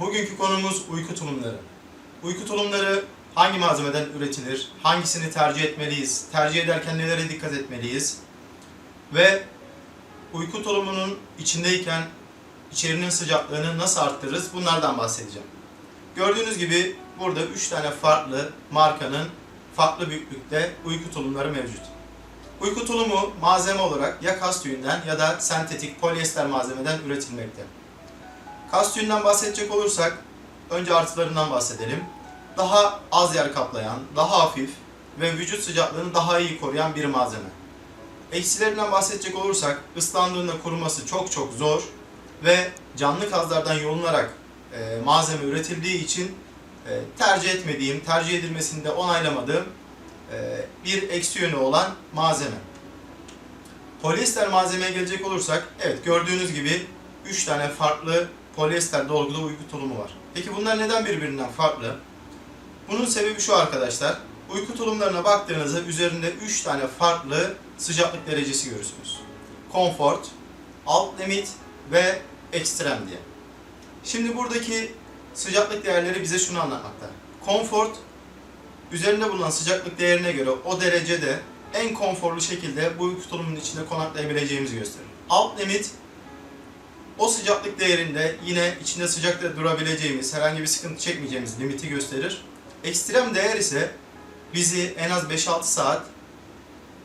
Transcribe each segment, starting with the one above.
Bugünkü konumuz uyku tulumları. Uyku tulumları hangi malzemeden üretilir? Hangisini tercih etmeliyiz? Tercih ederken nelere dikkat etmeliyiz? Ve uyku tulumunun içindeyken içerinin sıcaklığını nasıl arttırırız? Bunlardan bahsedeceğim. Gördüğünüz gibi burada 3 tane farklı markanın farklı büyüklükte uyku tulumları mevcut. Uyku tulumu malzeme olarak ya kas tüyünden ya da sentetik polyester malzemeden üretilmekte. Kas tüyünden bahsedecek olursak önce artılarından bahsedelim. Daha az yer kaplayan, daha hafif ve vücut sıcaklığını daha iyi koruyan bir malzeme. Eksilerinden bahsedecek olursak ıslandığında kuruması çok çok zor ve canlı kazlardan yolunarak e, malzeme üretildiği için e, tercih etmediğim, tercih edilmesini de onaylamadığım e, bir eksi yönü olan malzeme. Polyester malzemeye gelecek olursak, evet gördüğünüz gibi 3 tane farklı polyester dolgulu uyku tulumu var. Peki bunlar neden birbirinden farklı? Bunun sebebi şu arkadaşlar. Uyku tulumlarına baktığınızda üzerinde 3 tane farklı sıcaklık derecesi görürsünüz. Comfort, alt limit ve ekstrem diye. Şimdi buradaki sıcaklık değerleri bize şunu anlatmakta. Comfort, üzerinde bulunan sıcaklık değerine göre o derecede en konforlu şekilde bu uyku tulumunun içinde konaklayabileceğimizi gösterir. Alt limit, o sıcaklık değerinde yine içinde sıcakta durabileceğimiz, herhangi bir sıkıntı çekmeyeceğimiz limiti gösterir. Ekstrem değer ise bizi en az 5-6 saat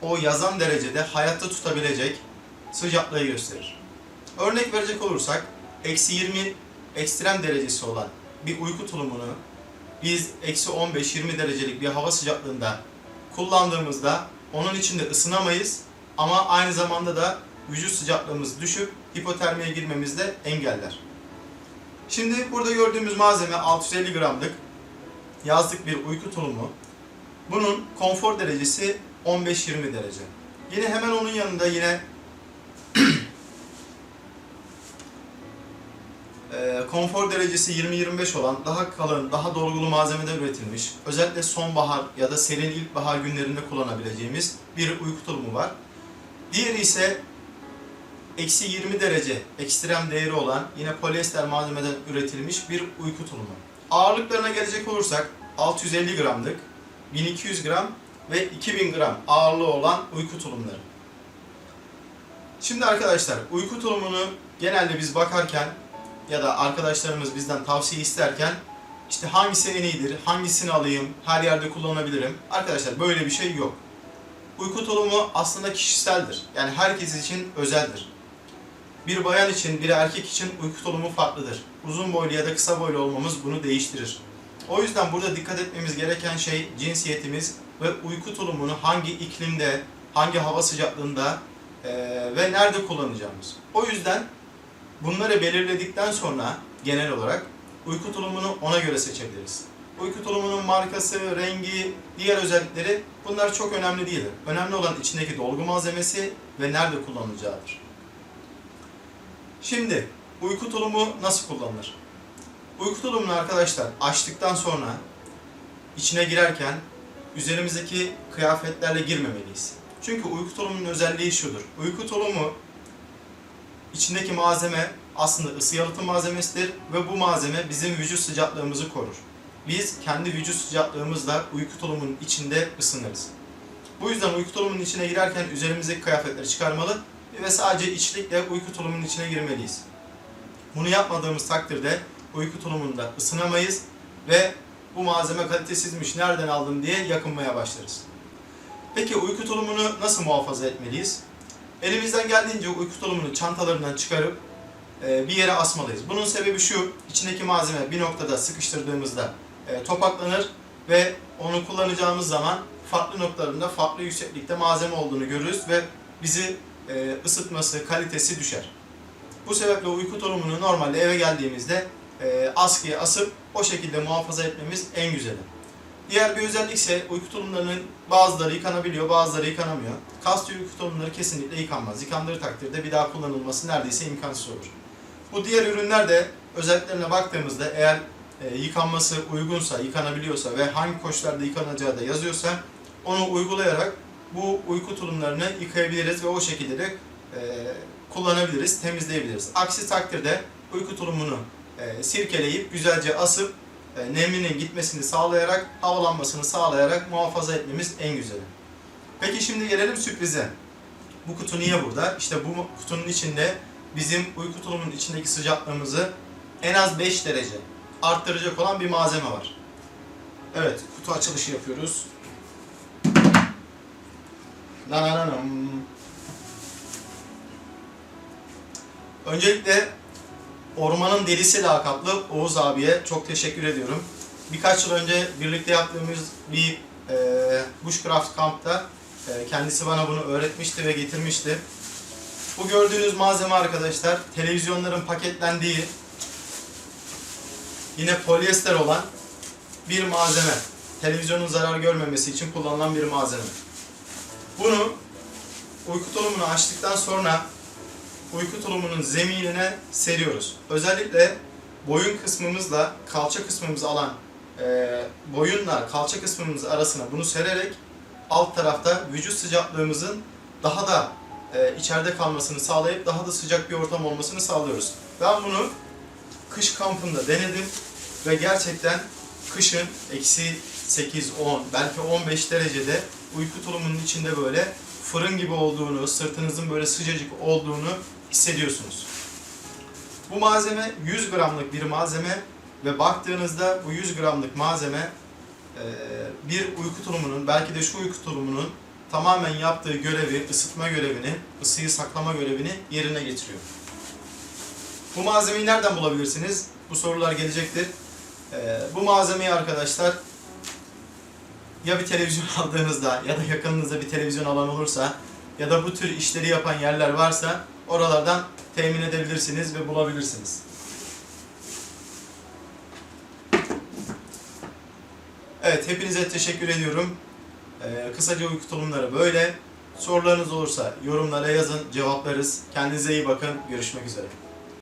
o yazan derecede hayatta tutabilecek sıcaklığı gösterir. Örnek verecek olursak, eksi 20 ekstrem derecesi olan bir uyku tulumunu biz eksi 15-20 derecelik bir hava sıcaklığında kullandığımızda onun içinde ısınamayız ama aynı zamanda da vücut sıcaklığımız düşüp hipotermiye girmemizi de engeller. Şimdi burada gördüğümüz malzeme 650 gramlık yazlık bir uyku tulumu. Bunun konfor derecesi 15-20 derece. Yine hemen onun yanında yine e, konfor derecesi 20-25 olan daha kalın, daha dolgulu malzemeden üretilmiş, özellikle sonbahar ya da serin ilkbahar günlerinde kullanabileceğimiz bir uyku tulumu var. Diğeri ise eksi 20 derece ekstrem değeri olan yine polyester malzemeden üretilmiş bir uyku tulumu. Ağırlıklarına gelecek olursak 650 gramlık, 1200 gram ve 2000 gram ağırlığı olan uyku tulumları. Şimdi arkadaşlar uyku tulumunu genelde biz bakarken ya da arkadaşlarımız bizden tavsiye isterken işte hangisi en iyidir, hangisini alayım, her yerde kullanabilirim. Arkadaşlar böyle bir şey yok. Uyku tulumu aslında kişiseldir. Yani herkes için özeldir. Bir bayan için, bir erkek için uyku tulumu farklıdır. Uzun boylu ya da kısa boylu olmamız bunu değiştirir. O yüzden burada dikkat etmemiz gereken şey cinsiyetimiz ve uyku tulumunu hangi iklimde, hangi hava sıcaklığında eee, ve nerede kullanacağımız. O yüzden bunları belirledikten sonra genel olarak uyku tulumunu ona göre seçebiliriz. Uyku tulumunun markası, rengi, diğer özellikleri bunlar çok önemli değildir. Önemli olan içindeki dolgu malzemesi ve nerede kullanılacağıdır. Şimdi uyku tulumu nasıl kullanılır? Uyku tulumunu arkadaşlar açtıktan sonra içine girerken üzerimizdeki kıyafetlerle girmemeliyiz. Çünkü uyku tulumunun özelliği şudur. Uyku tulumu içindeki malzeme aslında ısı yalıtım malzemesidir ve bu malzeme bizim vücut sıcaklığımızı korur. Biz kendi vücut sıcaklığımızla uyku tulumunun içinde ısınırız. Bu yüzden uyku tulumunun içine girerken üzerimizdeki kıyafetleri çıkarmalı ve sadece içlikle uyku tulumunun içine girmeliyiz. Bunu yapmadığımız takdirde uyku tulumunda ısınamayız ve bu malzeme kalitesizmiş, nereden aldım diye yakınmaya başlarız. Peki uyku tulumunu nasıl muhafaza etmeliyiz? Elimizden geldiğince uyku tulumunu çantalarından çıkarıp e, bir yere asmalıyız. Bunun sebebi şu, içindeki malzeme bir noktada sıkıştırdığımızda e, topaklanır ve onu kullanacağımız zaman farklı noktalarında farklı yükseklikte malzeme olduğunu görürüz ve bizi e, ısıtması, kalitesi düşer. Bu sebeple uyku tulumunu normalde eve geldiğimizde e, askıya asıp o şekilde muhafaza etmemiz en güzeli. Diğer bir özellik ise uyku tulumlarının bazıları yıkanabiliyor, bazıları yıkanamıyor. Kast uyku tulumları kesinlikle yıkanmaz. Yıkandığı takdirde bir daha kullanılması neredeyse imkansız olur. Bu diğer ürünler de özelliklerine baktığımızda eğer e, yıkanması uygunsa, yıkanabiliyorsa ve hangi koşullarda yıkanacağı da yazıyorsa onu uygulayarak bu uyku tulumlarını yıkayabiliriz ve o şekilde de e, kullanabiliriz, temizleyebiliriz. Aksi takdirde uyku tulumunu e, sirkeleyip güzelce asıp e, neminin gitmesini sağlayarak, havalanmasını sağlayarak muhafaza etmemiz en güzeli. Peki şimdi gelelim sürprize. Bu kutu niye burada? İşte bu kutunun içinde bizim uyku tulumunun içindeki sıcaklığımızı en az 5 derece arttıracak olan bir malzeme var. Evet, kutu açılışı yapıyoruz. Nananam. Öncelikle Ormanın Delisi lakaplı Oğuz abiye çok teşekkür ediyorum. Birkaç yıl önce birlikte yaptığımız bir e, bushcraft kampta e, kendisi bana bunu öğretmişti ve getirmişti. Bu gördüğünüz malzeme arkadaşlar televizyonların paketlendiği yine polyester olan bir malzeme. Televizyonun zarar görmemesi için kullanılan bir malzeme. Bunu uyku tulumunu açtıktan sonra uyku tulumunun zeminine seriyoruz. Özellikle boyun kısmımızla kalça kısmımızı alan e, boyunla kalça kısmımız arasına bunu sererek alt tarafta vücut sıcaklığımızın daha da e, içeride kalmasını sağlayıp daha da sıcak bir ortam olmasını sağlıyoruz. Ben bunu kış kampında denedim ve gerçekten kışın eksi 8, 10 belki 15 derecede uyku tulumunun içinde böyle fırın gibi olduğunu, sırtınızın böyle sıcacık olduğunu hissediyorsunuz. Bu malzeme 100 gramlık bir malzeme ve baktığınızda bu 100 gramlık malzeme bir uyku tulumunun, belki de şu uyku tulumunun tamamen yaptığı görevi, ısıtma görevini, ısıyı saklama görevini yerine getiriyor. Bu malzemeyi nereden bulabilirsiniz? Bu sorular gelecektir. Bu malzemeyi arkadaşlar ya bir televizyon aldığınızda ya da yakınınızda bir televizyon alan olursa ya da bu tür işleri yapan yerler varsa oralardan temin edebilirsiniz ve bulabilirsiniz. Evet, hepinize teşekkür ediyorum. Ee, kısaca uyku tulumları böyle. Sorularınız olursa yorumlara yazın, cevaplarız. Kendinize iyi bakın. Görüşmek üzere.